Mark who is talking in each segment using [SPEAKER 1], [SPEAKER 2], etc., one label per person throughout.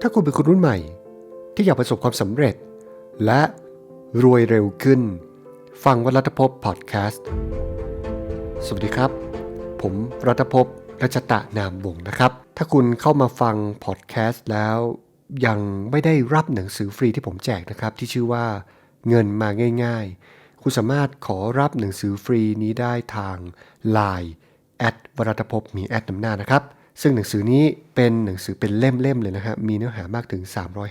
[SPEAKER 1] ถ้าคุณเป็นคนรุ่นใหม่ ที่อยากประสบความสำเร็จ และรวยเร็วขึ้น ฟังวัรัตภพพอดแคสต์ สวัสดีครับ ผมรัตภพรัชตะนามวงศ์นะครับ ถ้าคุณเข้ามาฟังพอดแคสต์แล้วยังไม่ได้รับหนังสือฟรีที่ผมแจกนะครับ ที่ชื่อว่าเงินมาง่าย ๆ คุณสามารถขอรับหนังสือฟรีนี้ได้ทาง Line แอดวรัตภพมีแอดนำหน้านะครับ ซึ่งหนังสือนี้เป็นหนังสือเป็นเล่มๆเลยนะครับมีเนื้อหามากถึง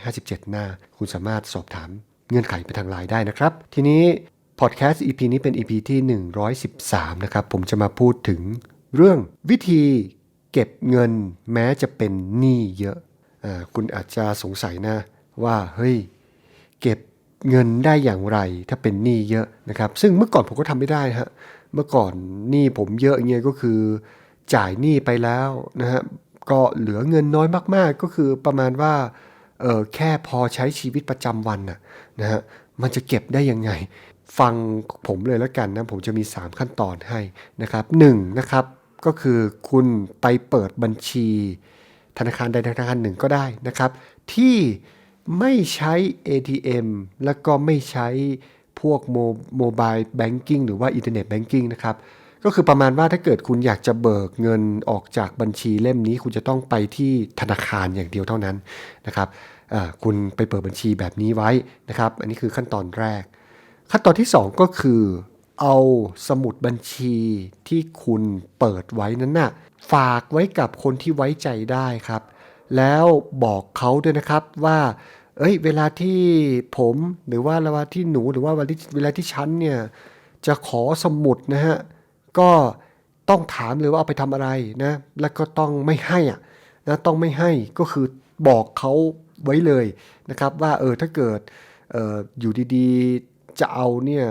[SPEAKER 1] 357 หน้า คุณสามารถสอบถามเงื่อนไขไปทางไลน์ได้นะครับ ทีนี้พอดแคสต์ EP นี้เป็น EP ที่ 113 นะครับ ผมจะมาพูดถึงเรื่องวิธีเก็บเงินแม้จะเป็นหนี้เยอะอาคุณอาจจะสงสัยนะว่าเฮ้ยเก็บเงินได้อย่างไรถ้าเป็นหนี้เยอะนะครับ ซึ่งเมื่อก่อนผมก็ทำไม่ได้ฮะเมื่อก่อนหนี้ผมเยอะเงี้ยก็คือ จ่ายหนี้ไปแล้วนะฮะก็เหลือเงินน้อยมาก ๆ ก็คือประมาณว่าเออแค่พอใช้ชีวิตประจำวันนะนะฮะมันจะเก็บได้ยังไง ฟังผมเลยแล้วกันนะผมจะมี 3 ขั้นตอนให้นะครับหนึ่งนะครับก็คือคุณไปเปิดบัญชี ธนาคารใดธนาคารหนึ่งก็ได้นะครับ ที่ไม่ใช้ ATM แล้วก็ไม่ใช้พวกโมโมบายแบงกิ้งหรือว่าอินเทอร์เน็ตแบงกิ้งนะครับ ก็คือประมาณว่าถ้าเกิดคุณอยากจะเบิกเงินออกจากบัญชีเล่มนี้ คุณจะต้องไปที่ธนาคารอย่างเดียวเท่านั้นนะครับคุณไปเปิดบัญชีแบบนี้ไว้นะครับ อันนี้คือขั้นตอนแรก ขั้นตอนที่ 2 ก็คือ เอาสมุดบัญชีที่คุณเปิดไว้นั้นน่ะฝากไว้กับคนที่ไว้ใจได้ครับ แล้วบอกเขาด้วยนะครับว่าเอ้ยเวลาที่ผมหรือว่าเวลาที่หนูหรือว่าเวลาที่เวลาที่ฉันเนี่ยจะขอสมุดนะฮะ ก็ต้องถามเลยว่าเอาไปทำอะไรนะ แล้วก็ต้องไม่ให้อะนะต้องไม่ให้ก็คือบอกเขาไว้เลยนะครับ ว่าเออถ้าเกิดอออยู่ดีๆจะเอาเนี่ย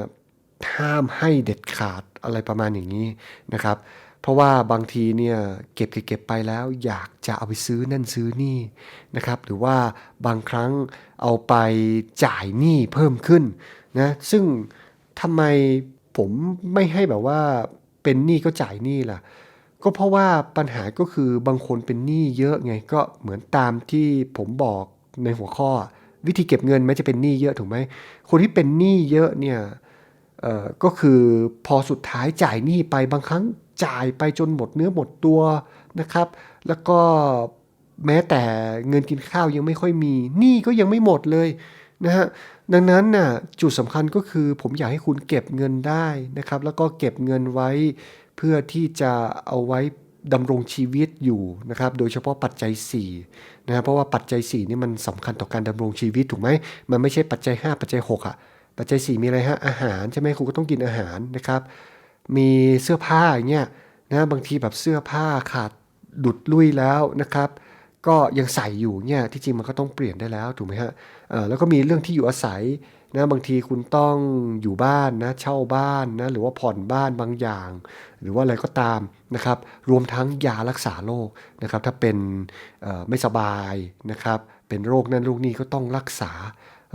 [SPEAKER 1] ห้ามให้เด็ดขาดอะไรประมาณอย่างนี้นะครับ เพราะว่าบางทีเนี่ยเก็บเก็บไปแล้วอยากจะเอาไปซื้อนั่นซื้อนี่นะครับ หรือว่าบางครั้งเอาไปจ่ายหนี้เพิ่มขึ้นนะซึ่งทำไมผมไม่ให้แบบว่า เป็นหนี้ก็จ่ายหนี้ล่ะ ก็เพราะว่าปัญหาก็คือบางคนเป็นหนี้เยอะไงก็เหมือนตามที่ผมบอกในหัวข้อ วิธีเก็บเงินแม้จะเป็นหนี้เยอะถูกไหมคนที่เป็นหนี้เยอะเนี่ยเอ่อก็คือพอสุดท้ายจ่ายหนี้ไปบางครั้งจ่ายไปจนหมดเนื้อหมดตัวนะครับ แล้วก็แม้แต่เงินกินข้าวยังไม่ค่อยมีหนี้ก็ยังไม่หมดเลย นะฮะดังนั้นน่ะจุดสำคัญก็คือผมอยากให้คุณเก็บเงินได้นะครับ แล้วก็เก็บเงินไว้เพื่อที่จะเอาไว้ดำรงชีวิตอยู่นะครับ โดยเฉพาะปัจจัย4นะเพราะว่าปัจจัย4นี่มันสำคัญต่อการดำรงชีวิตถูกไหมมันไม่ใช่ปัจจัย 5 ปัจจัย 6อะปัจจัย 4 มีอะไรฮะอาหารใช่ไหมคุณก็ต้องกินอาหารนะครับ มีเสื้อผ้าอย่างเงี้ยนะบางทีแบบเสื้อผ้าขาดดุดลุยแล้วนะครับ ก็ยังใส่อยู่เนี่ยที่จริงมันก็ต้องเปลี่ยนได้แล้วถูกไหมฮะ แล้วก็มีเรื่องที่อยู่อาศัยนะบางทีคุณต้องอยู่บ้านนะเช่าบ้านนะหรือว่าผ่อนบ้านบางอย่าง หรือว่าอะไรก็ตามนะครับ รวมทั้งยารักษาโรคนะครับ ถ้าเป็นไม่สบายนะครับ เป็นโรคนั้นโรคนี้ก็ต้องรักษา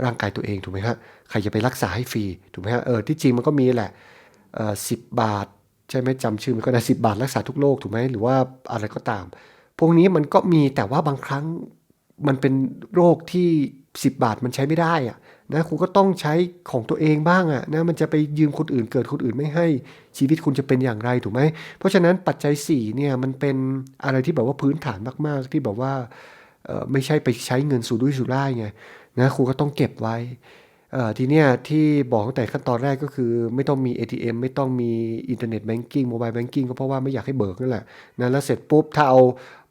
[SPEAKER 1] ร่างกายตัวเองถูกไหมฮะใครจะไปรักษาให้ฟรีถูกไหมฮะเออที่จริงมันก็มีแหละสิบบาทใช่ไหมจำชื่อมันก็ได้สิบาทรักษาทุกโรคถูกไหมหรือว่าอะไรก็ตาม พวกนี้มันก็มีแต่ว่าบางครั้งมันเป็นโรคที่ 10 บาทมันใช้ไม่ได้อะนะคุณก็ต้องใช้ของตัวเองบ้างอะนะมันจะไปยืมคนอื่นเกิดคนอื่นไม่ให้ชีวิตคุณจะเป็นอย่างไรถูกไหมเพราะฉะนั้นปัจจัย4เนี่ยมันเป็นอะไรที่แบบว่าพื้นฐานมาก ๆ ที่แบบว่าไม่ใช่ไปใช้เงินสู่ดุยสู่ร่ายไงนะคุณก็ต้องเก็บไว้ทีเนี้ยที่บอกตั้งแต่ขั้นตอนแรกก็คือไม่ต้องมี ATM ไม่ต้องมีอินเทอร์เน็ตแบงกิ้งโมบายแบงกิ้งก็เพราะว่าไม่อยากให้เบิกนั่นแหละนะแล้วเสร็จปุ๊บถ้าเอา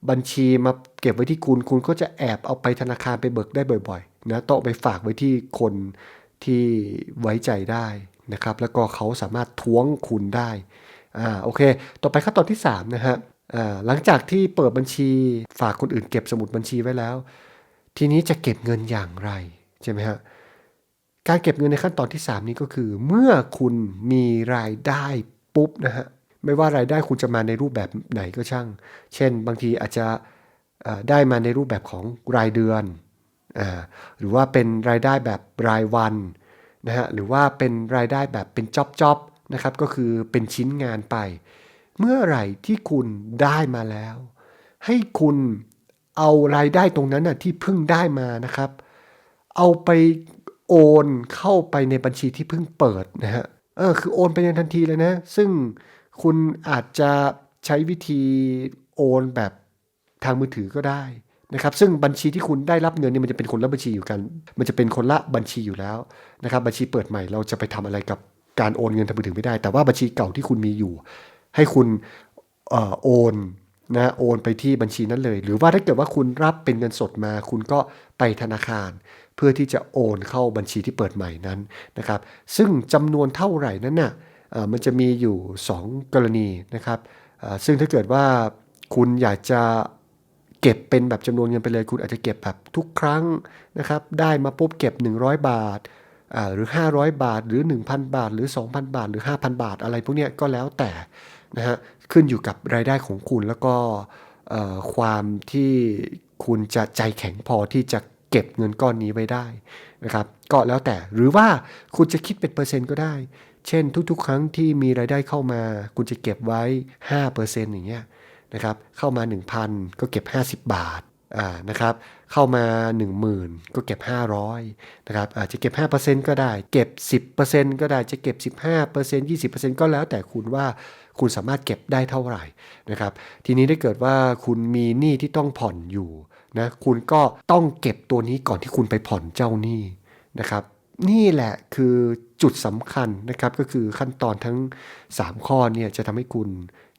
[SPEAKER 1] บัญชีมาเก็บไว้ที่คุณ คุณก็จะแอบเอาไปธนาคารไปเบิกได้บ่อยๆนะต้องไปฝากไว้ที่คนที่ไว้ใจได้นะครับ แล้วก็เขาสามารถท้วงคุณได้อ่าโอเค ต่อไปขั้นตอนที่3นะฮะอ่าหลังจากที่เปิดบัญชีฝากคนอื่นเก็บสมุดบัญชีไว้แล้ว ทีนี้จะเก็บเงินอย่างไรใช่ไหมฮะการเก็บเงินในขั้นตอนที่ 3 นี้ก็คือ เมื่อคุณมีรายได้ปุ๊บนะฮะ ไม่ว่ารายได้คุณจะมาในรูปแบบไหนก็ช่าง เช่น บางทีอาจจะได้มาในรูปแบบของรายเดือนอหรือว่าเป็นรายได้แบบรายวันนะฮะ หรือว่าเป็นรายได้แบบเป็นจ็อบจ็อบนะครับ ก็คือเป็นชิ้นงานไป เมื่อไหร่ที่คุณได้มาแล้ว ให้คุณเอารายได้ตรงนั้นนะที่เพิ่งได้มานะครับ เอาไปโอนเข้าไปในบัญชีที่เพิ่งเปิดนะฮะ เออ คือโอนไปในทันทีเลยนะ ซึ่ง คุณอาจจะใช้วิธีโอนแบบทางมือถือก็ได้นะครับซึ่งบัญชีที่คุณได้รับเงินเนี่ยมันจะเป็นคนละบัญชีอยู่กัน มันจะเป็นคนละบัญชีอยู่แล้วนะครับบัญชีเปิดใหม่เราจะไปทำอะไรกับการโอนเงินทางมือถือไม่ได้ แต่ว่าบัญชีเก่าที่คุณมีอยู่ ให้คุณออโอนนะโอนไปที่บัญชีนั้นเลย หรือว่าถ้าเกิดว่าคุณรับเป็นเงินสดมา คุณก็ไปธนาคาร เพื่อที่จะโอนเข้าบัญชีที่เปิดใหม่นั้นนะครับซึ่งจำนวนเท่าไหร่นั้นน่ะเอ่อ มันจะมีอยู่ 2 กรณีนะครับซึ่งถ้าเกิดว่าคุณอยากจะเก็บเป็นแบบจำนวนเงินไปเลย คุณอาจจะเก็บแบบทุกครั้งนะครับได้มาปุ๊บเก็บ 100 บาทอ่าหรือ 500 บาทหรือ 1,000 บาท หรือ 2,000 บาท หรือ 5,000 บาท อะไรพวกนี้ก็แล้วแต่นะฮะขึ้นอยู่กับรายได้ของคุณแล้วก็ความที่คุณจะใจแข็งพอที่จะเก็บเงินก้อนนี้ไว้ได้นะครับก็แล้วแต่หรือว่าคุณจะคิดเป็นเปอร์เซ็นต์ก็ได้ เช่นทุกๆ ครั้งที่มีรายได้เข้ามา คุณจะเก็บไว้ 5%อย่างเงี้ยนะครับ เข้ามา 1,000 ก็เก็บ 50 บาทอ่านะครับ เข้ามา 10,000 ก็เก็บ 500นะครับ อาจจะเก็บ 5%ก็ได้ เก็บ 10%ก็ได้ จะเก็บ 15% 20%ก็แล้วแต่คุณว่าคุณสามารถเก็บได้เท่าไหร่นะครับ ทีนี้ถ้าเกิดว่าคุณมีหนี้ที่ต้องผ่อนอยู่นะ คุณก็ต้องเก็บตัวนี้ก่อนที่คุณไปผ่อนเจ้าหนี้นะครับ นี่แหละคือจุดสำคัญนะครับก็คือขั้นตอนทั้ง 3 ข้อเนี่ยจะทำให้คุณ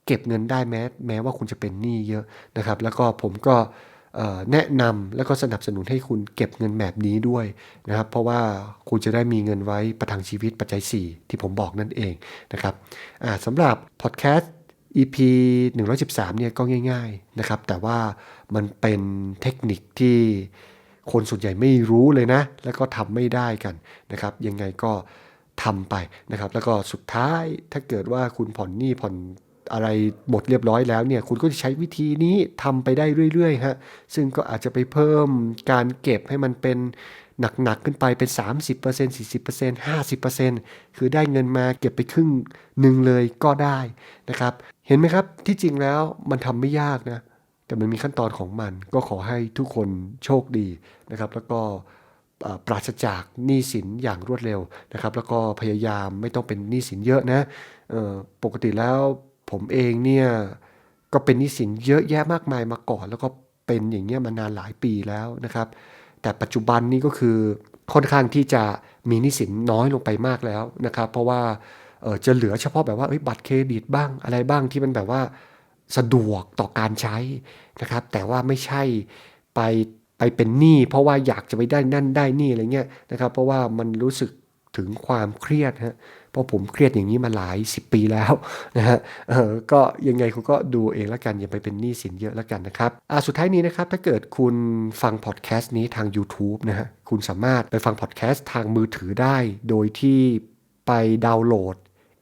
[SPEAKER 1] เก็บเงินได้แม้แม้ว่าคุณจะเป็นหนี้เยอะนะครับ แล้วก็ผมก็แนะนำแล้วก็สนับสนุนให้คุณเก็บเงินแบบนี้ด้วยนะครับ เพราะว่าคุณจะได้มีเงินไว้ประทังชีวิตปัจจัย 4 ที่ผมบอกนั่นเองนะครับสำหรับพอดแคสต์ EP 113เนี่ยก็ง่าย ๆนะครับ แต่ว่ามันเป็นเทคนิคที่ คนส่วนใหญ่ไม่รู้เลยนะ แล้วก็ทำไม่ได้กันนะครับ ยังไงก็ทำไปนะครับ แล้วก็สุดท้ายถ้าเกิดว่าคุณผ่อนหนี้ผ่อนอะไรหมดเรียบร้อยแล้วเนี่ยคุณก็จะใช้วิธีนี้ทำไปได้เรื่อยๆฮะซึ่งก็อาจจะไปเพิ่มการเก็บให้มันเป็นหนักๆขึ้นไปเป็น 30% 40% 50%คือได้เงินมาเก็บไปครึ่งหนึ่งเลยก็ได้นะครับ เห็นไหมครับที่จริงแล้วมันทำไม่ยากนะ แต่มันมีขั้นตอนของมัน ก็ขอให้ทุกคนโชคดีนะครับ แล้วก็ปราศจากหนี้สินอย่างรวดเร็วนะครับ แล้วก็พยายามไม่ต้องเป็นหนี้สินเยอะนะปกติแล้วผมเองเนี่ยก็เป็นหนี้สินเยอะแยะมากมายมาก่อน แล้วก็เป็นอย่างเงี้ยมานานหลายปีแล้วนะครับ แต่ปัจจุบันนี้ก็คือค่อนข้างที่จะมีหนี้สินน้อยลงไปมากแล้วนะครับ เพราะว่าจะเหลือเฉพาะแบบว่าบัตรเครดิตบ้างอะไรบ้างที่มันแบบว่า สะดวกต่อการใช้นะครับ แต่ว่าไม่ใช่ไปไปเป็นหนี้เพราะว่าอยากจะไปได้นั่นได้นี่อะไรเงี้ยนะครับ เพราะว่ามันรู้สึกถึงความเครียดฮะเพราะผมเครียดอย่างนี้มาหลายสิบปีแล้วนะฮะเออก็ยังไงคุณก็ดูเองแล้วกันอย่าไปเป็นหนี้สินเยอะแล้วกันนะครับอ่าสุดท้ายนี้นะครับถ้าเกิดคุณฟังพอดแคสต์นี้ทาง YouTube นะฮะคุณสามารถไปฟังพอดแคสต์ทางมือถือได้ โดยที่ไปดาวน์โหลด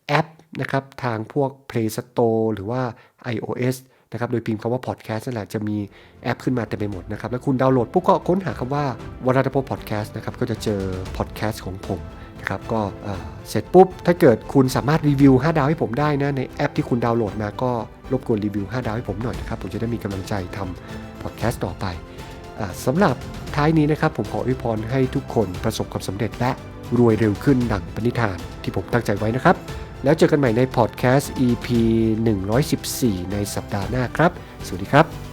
[SPEAKER 1] แอป นะครับทางพวก Play Store หรือว่า iOS นะครับโดยพิมพ์คำว่า podcast นั่นแหละจะมีแอปขึ้นมาเต็มไปหมดนะครับแล้วคุณดาวน์โหลดปุ๊บก็ค้นหาคำว่าวรัตพพอดแคสต์นะครับก็จะเจอพอดแคสต์ของผมนะครับก็เสร็จปุ๊บ ถ้าเกิดคุณสามารถรีวิว 5 ดาวให้ผมได้นะในแอปที่คุณดาวน์โหลดมาก็รบกวนรีวิว 5 ดาวให้ผมหน่อยนะครับผมจะได้มีกำลังใจทำพอดแคสต์ต่อไปสำหรับท้ายนี้นะครับผมขออวยพรให้ทุกคนประสบความสำเร็จและรวยเร็วขึ้นดังปณิธานที่ผมตั้งใจไว้นะครับ แล้วเจอกันใหม่ในพอดแคสต์ EP 114 ในสัปดาห์หน้าครับ สวัสดีครับ